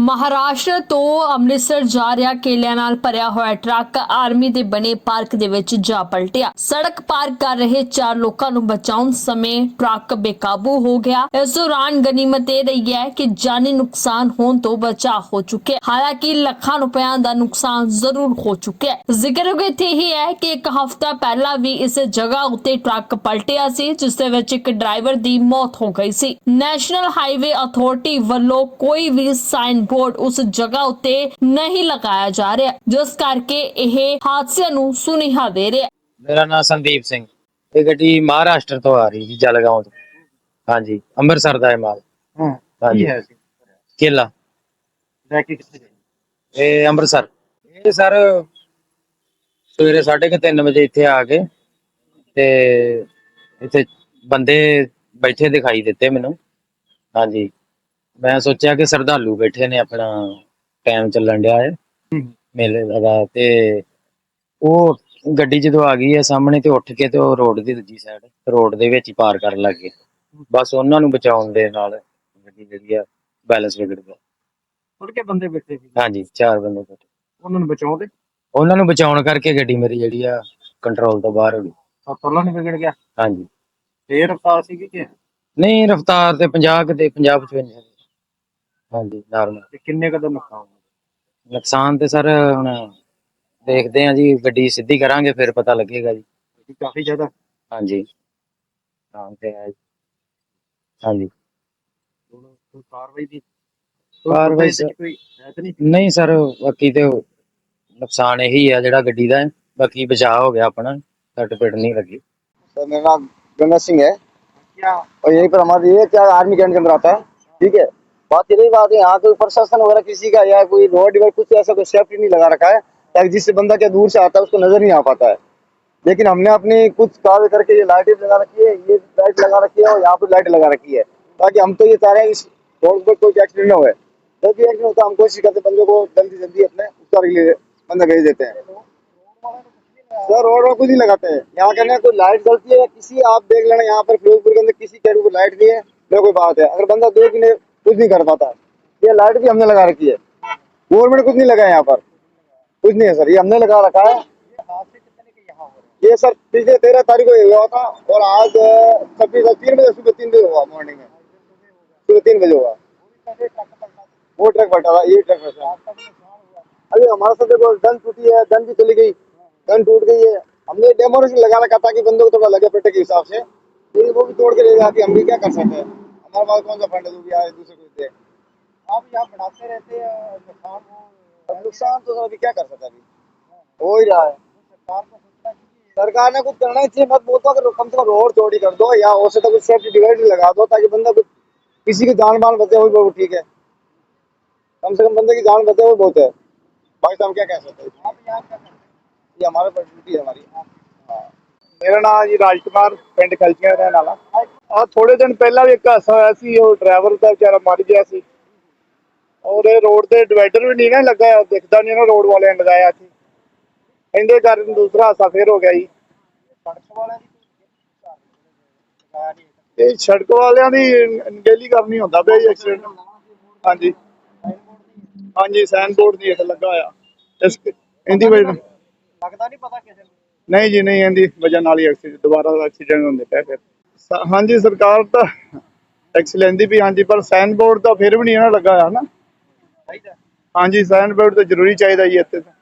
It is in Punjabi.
ਮਹਾਰਾਸ਼ਟਰ ਤੋਂ ਅੰਮ੍ਰਿਤਸਰ ਜਾ ਰਿਹਾ ਕੇਲਿਆਂ ਨਾਲ ਭਰਿਆ ਹੋਇਆ ਟਰੱਕ ਆਰਮੀ ਦੇ ਬਣੇ ਪਾਰਕ ਦੇ ਵਿੱਚ ਜਾ ਪਲਟਿਆ। ਸੜਕ ਪਾਰ ਕਰ ਰਹੇ ਚਾਰ ਲੋਕਾਂ ਨੂੰ ਬਚਾਉਣ ਸਮੇਂ ਟਰੱਕ ਬੇਕਾਬੂ ਹੋ ਗਿਆ। ਇਸ ਦੌਰਾਨ ਗਨੀਮਤ ਇਹ ਰਹੀ ਹੈ ਕਿ ਜਾਨੀ ਨੁਕਸਾਨ ਹੋਣ ਤੋਂ ਬਚਾਅ ਹੋ ਚੁੱਕਿਆ ਹਾਲਾਂਕਿ ਲੱਖਾਂ ਰੁਪਇਆਂ ਦਾ ਨੁਕਸਾਨ ਜ਼ਰੂਰ ਹੋ ਚੁੱਕਿਆ ਹੈ। ਜ਼ਿਕਰਯੋਗ ਇੱਥੇ ਹੀ ਹੈ ਕਿ ਇੱਕ ਹਫ਼ਤਾ ਪਹਿਲਾਂ ਵੀ ਇਸ ਜਗ੍ਹਾ ਉੱਤੇ ਟਰੱਕ ਪਲਟਿਆ ਸੀ, ਜਿਸ ਦੇ ਵਿੱਚ ਇੱਕ ਡਰਾਈਵਰ ਦੀ ਮੌਤ ਹੋ ਗਈ ਸੀ। ਨੈਸ਼ਨਲ ਹਾਈਵੇ ਅਥਾਰਟੀ ਵੱਲੋਂ ਕੋਈ ਵੀ ਸਾਈਨ ਬੋਰਡ ਉਸ ਜਗ੍ਹਾ ਉੱਤੇ ਨਹੀਂ ਲਗਾਇਆ ਜਾ ਰਿਹਾ ਜਿਸ ਕਰਕੇ ਇਹ ਹਾਦਸਿਆਂ ਨੂੰ ਸੁਨੇਹਾ ਦੇ ਰਿਹਾ। ਮੇਰਾ ਨਾਮ ਸੰਦੀਪ ਸਿੰਘ। ਇਹ ਗੱਡੀ ਮਹਾਰਾਸ਼ਟਰ ਤੋਂ ਆ ਰਹੀ ਜੀ ਜਲਗਾਉਂ ਤੋਂ। ਹਾਂਜੀ ਅੰਮ੍ਰਿਤਸਰ ਦਾ ਹੈ ਮਾਲ। ਹਾਂ ਹਾਂਜੀ। ਕੀ ਹੈ ਸੀ ਕੇਲਾ। ਲੈ ਕੇ ਕਿੱਥੇ ਗਏ? ਇਹ ਅੰਮ੍ਰਿਤਸਰ। ਇਹ ਸਰ ਸਵੇਰੇ 3:30 ਵਜੇ ਇੱਥੇ ਆ ਕੇ ਤੇ ਇੱਥੇ ਬੰਦੇ ਬੈਠੇ ਦਿਖਾਈ ਦਿੱਤੇ ਮੈਨੂੰ। ਹਾਂਜੀ। ਮੈਂ ਸੋਚਿਆ ਕਿ ਸਰਦਾਲੂ ਬੈਠੇ ਨੇ ਆਪਣਾ ਟਾਈਮ ਚੱਲਣ ਡਿਆ ਹੈ। ਮੇਲੇ ਦਾ ਤੇ ਉਹ ਗੱਡੀ ਜਦੋਂ ਆ ਗਈ ਹੈ ਸਾਹਮਣੇ ਤੇ ਉੱਠ ਕੇ ਤੇ ਉਹ ਰੋਡ ਦੀ ਦੂਜੀ ਸਾਈਡ ਰੋਡ ਦੇ ਵਿੱਚ ਹੀ ਪਾਰ ਕਰਨ ਲੱਗ ਗਏ। ਬਸ ਉਹਨਾਂ ਨੂੰ ਬਚਾਉਣ ਦੇ ਨਾਲ ਗੱਡੀ ਜਿਹੜੀ ਆ ਬੈਲੈਂਸ ਵਿਗੜ ਗਿਆ ਥੋੜੇ ਕੇ ਬੰਦੇ ਬੈਠੇ ਸੀ। ਹਾਂਜੀ ਚਾਰ ਬੰਦੇ ਬੈਠੇ। ਉਹਨਾਂ ਨੂੰ ਬਚਾਉਂਦੇ? ਉਹਨਾਂ ਨੂੰ ਬਚਾਉਣ ਕਰਕੇ ਗੱਡੀ ਮੇਰੀ ਜਿਹੜੀ ਆ ਕੰਟਰੋਲ ਤੋਂ ਬਾਹਰ ਹੋ ਗਈ। ਸੱਤੋਲਾ ਨਹੀਂ ਵਿਗੜ ਗਿਆ? ਹਾਂਜੀ। ਫੇਰ ਰਫਤਾਰ ਸੀ ਕਿ? ਨਹੀਂ ਰਫਤਾਰ ਤੇ 50 ਕੁ ਤੇ 50 55 ਹਾਂਜੀ ਨਾਰਮਲ ਤੇ ਕਿੰਨੇ ਕਦਮ ਨੁਕਸਾਨ ਨੁਕਸਾਨ ਤੇ ਸਰ ਹੁਣ ਦੇਖਦੇ ਆ ਜੀ ਗੱਡੀ ਸਿੱਧੀ ਕਰਾਂਗੇ ਫਿਰ ਪਤਾ ਲੱਗੇਗਾ ਜੀ ਇਹ ਕਾਫੀ ਜ਼ਿਆਦਾ ਹਾਂਜੀ ਹਾਂ ਤੇ ਹੈ ਜੀ। ਹਾਂਜੀ ਹੁਣ ਕੋਈ ਕਾਰਵਾਈ ਦੀ ਕਾਰਵਾਈ ਕੋਈ ਸਰ- ਕੋਈ ਹੈ ਤਾਂ ਨਹੀਂ ਨਹੀਂ ਸਰ ਬਾਕੀ ਤੇ ਨੁਕਸਾਨ ਇਹੀ ਆ ਜਿਹੜਾ ਗੱਡੀ ਦਾ ਹੈ। ਬਾਕੀ ਬਚਾਅ ਹੋ ਗਿਆ ਆਪਣਾ ਸੱਟ ਪਿੱਟ ਨਹੀਂ ਲੱਗੀ सर मेरा नाम गंगा सिंह है क्या और यहीं पर हमारे ये क्या आर्मी कैंट के अंदर आता है ठीक है बात यही बात है यहाँ कोई प्रशासन वगैरह किसी का या कोई रोड डिवाइड कुछ ऐसा कोई सेफ्टी नहीं लगा रखा है ताकि जिससे बंदा क्या दूर से आता है, उसको नज़र नहीं आ पाता है। लेकिन हमने अपनी कुछ कार्य करके ये लाइटें लगा रखी है, ये लाइट लगा रखी है और यहाँ पर लाइट लगा रखी है। ताकि हम तो ये चाह रहे हैं, इस रोड पर कोई एक्सीडेंट न हुए। जब भी एक्सीडेंट होता है, हम कोशिश करते हैं बंदों को जल्दी जल्दी अपने उपचार के लिए बंदा भेज देते हैं। सर रोड में कुछ नहीं लगाते हैं। यहाँ कहने कोई लाइट जलती है किसी, आप देख लेना, यहाँ पर फिरोजपुर के अंदर किसी कैटेगरी को लाइट नहीं है, मेरा कोई बात है। अगर बंदा देख ही नहीं कुछ नहीं कर पाता। ये लाइट भी हमने लगा रखी है। गवर्नमेंट कुछ नहीं लगा है यहाँ पर। कुछ नहीं है सर, ये हमने लगा रखा है। ये सर, पिछले तेरह तारीख को हुआ था और आज छब्बीस तीन बजे, सुबह तीन बजे हुआ मॉर्निंग में। सुबह तीन बजे हुआ। वो ट्रक बैठा था, ये ट्रक बैठा अभी हमारा सब देखो गन टूटी है गन भी चली गई। गन टूट गई है। हमने डेमोरेशन लगा रखा था कि बंदों को थोड़ा लगे पेटे के हिसाब से। लेकिन वो भी तोड़ के ले गया कि हम भी क्या कर सकते हैं? हमारे पास कौन सा फंड है? तो यार दूसरे को दे। आप यहाँ बनाते रहते हैं नुकसान नुकसान तो अभी क्या कर सकते अभी? हो ही रहा है। सरकार ने कुछ करना चाहिए। मत बोलता अगर कम से कम रोड चोरी कर दो या हो तो सकता कुछ सेफ्टी डिवाइड लगा दो ताकि बंदा कुछ किसी की जान बान बचे वो ठीक है। कम से कम बंदे की जान बचे हुए बहुत है। भाई साहब क्या कह सकते हैं? ये हमारे पर ड्यूटी है हमारी। मेरा नाम जी राजकुमार पिंड खलचिया रहने वाला। हाँ। ਆ ਥੋੜੇ ਦਿਨ ਪਹਿਲਾਂ ਵੀ ਇੱਕ ਹਾਦਸਾ ਹੋਇਆ ਸੀ ਉਹ ਡਰਾਈਵਰ ਦਾ ਵਿਚਾਰਾ ਮਰ ਗਿਆ ਸੀ। ਔਰ ਇਹ ਰੋਡ ਤੇ ਡਿਵਾਈਡਰ ਵੀ ਨਹੀਂ ਨਾ ਲੱਗਾ ਦਿਖਦਾ ਨਹੀਂ ਨਾ ਰੋਡ ਵਾਲਿਆਂ ਨੇ ਲਗਾਇਆ ਸੀ। ਇਹਦੇ ਕਾਰਨ ਦੂਸਰਾ ਹਾਦਸਾ ਫੇਰ ਹੋ ਗਿਆ ਜੀ। ਸੜਕ ਵਾਲਿਆਂ ਦੀ ਡੇਲੀ ਕਰਨੀ ਹੁੰਦਾ ਬਈ ਐਕਸੀਡੈਂਟ ਹਾਂਜੀ। ਹਾਂਜੀ ਸਾਈਨ ਬੋਰਡ ਦੀ ਇੱਕ ਲੱਗਾ ਹੋਇਆ। ਇਸ ਇਹਦੀ ਵਜ੍ਹਾ ਲੱਗਦਾ ਨਹੀਂ ਪਤਾ ਕਿਸੇ ਨੂੰ। ਨਹੀਂ ਜੀ ਨਹੀਂ ਇਹਦੀ ਵਜ੍ਹਾ ਨਾਲ ਹੀ ਐਕਸੀਡੈਂਟ ਦੁਬਾਰਾ ਐਕਸੀਡੈਂਟ ਹੁੰਦੇ ਪਿਆ ਫਿਰ। ਹਾਂਜੀ, ਸਰਕਾਰ ਤਾਂ ਟੈਕਸ ਲੈਂਦੀ ਵੀ ਹਾਂਜੀ, ਪਰ ਸਾਈਨ ਬੋਰਡ ਤਾਂ ਫਿਰ ਵੀ ਨਹੀਂ ਇਹਨਾਂ ਲੱਗਾ ਹੋਇਆ ਨਾ। ਹਾਂਜੀ ਸਾਈਨ ਬੋਰਡ ਤਾਂ ਜ਼ਰੂਰੀ ਚਾਹੀਦਾ ਜੀ ਇੱਥੇ ਤਾਂ।